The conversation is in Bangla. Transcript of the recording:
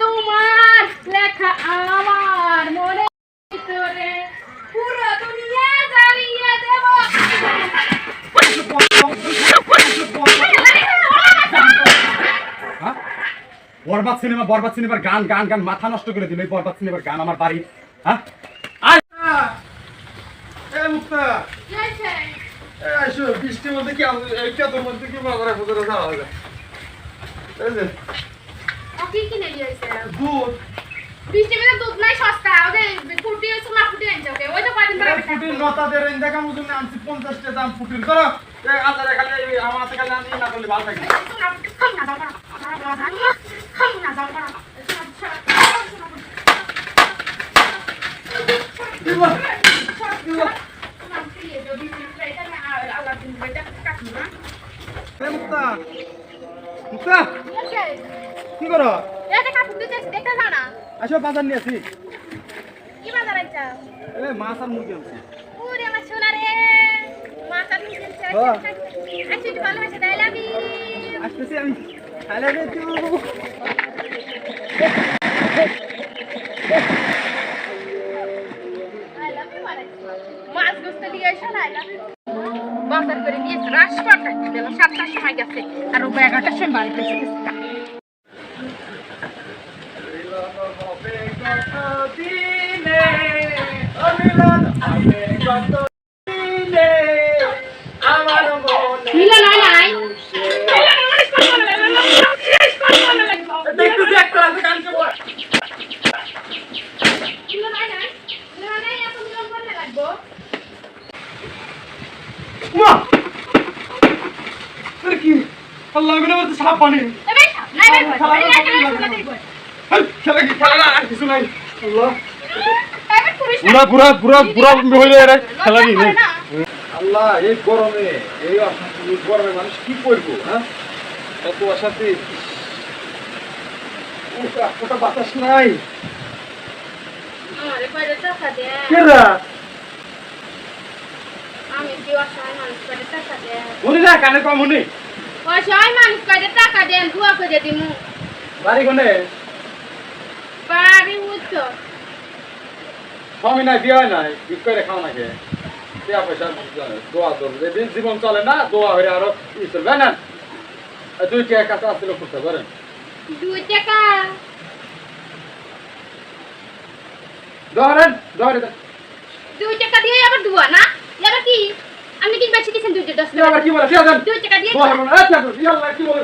তোমার লেখা আমার মনে ভিতরে পুরো দুনিয়া জানিয়ে দেব। হ্যাঁ? বরবাদ সিনেমা বরবাদ সিনেমার গান গান গান মাথা নষ্ট করে দিল এই বরবাদ সিনেমার গান আমার বাড়ি। হ্যাঁ? বৃষ্টির মধ্যে কি আমাদের এই কেতর মধ্যে কি বাজারে ফুটে যাওয়া যায় এই যে ও কি কিনে হয়েছে? দুধ। বৃষ্টি বেলা দুধ নাই সস্তা। ওদের ফুটি সোনা ফুটি আনছে ওকে। ওই তো কয়দিন ধরে ফুটির নতা দিয়ে রেন দেখা মতন আনছি পঞ্চাশ টাকা দাম ফুটির। করো এই আদারে খালি আমার হাতে খালি আনি না করলে ভালো থাকে। না দাও না না দাও না দিব দিব কি করো? আসো বাজার নিয়ে আসি। এ, মাছ মুরগি আনছি। মাছ না বাজার সাতটার সময় গেছে আর ও এগারোটার সময় বাড়ি এসে গেছে দিনে দেখতেছি একটা আছে কালকে বল মিলন হয় নাই মিলন হয় নাই এত মিলন করতে লাগবো মা! তোর কি? আল্লাহ সাপ পানি নাই খেলা কি খেলা না আর কিছু নাই। পুরা পুরা পুরা পুরা হইলে এরা খেলা দিই আল্লাহ এই গরমে এই অশান্তি এই গরমে মানুষ কি করব হ্যাঁ? এত অশান্তি ওটা বাতাস নাই। কেরা আমি কি অসহায় মানুষ কয়টা টাকা দে না কানে কম মনে অসহায় মানুষ কয়টা টাকা দেন দুয়া করে দিমু। বাড়ি কোনে? বাড়ি উঠো স্বামী নাই বিয়ে হয় নাই বিক করে খাও নাকি? দেয়া পয়সা দোয়া তোর যেদিন জীবন চলে না দোয়া হয়ে আরও ই চলবে না? দুই টাকা কাছে আসছিল করতে পারেন। দুই টাকা? ধরেন ধরে দুই টাকা দিয়ে আবার দুয়া না? কি আপনি কি বেশি কিছু দুই দশ আবার কি বলে দুই টাকা দিয়ে কি বলে?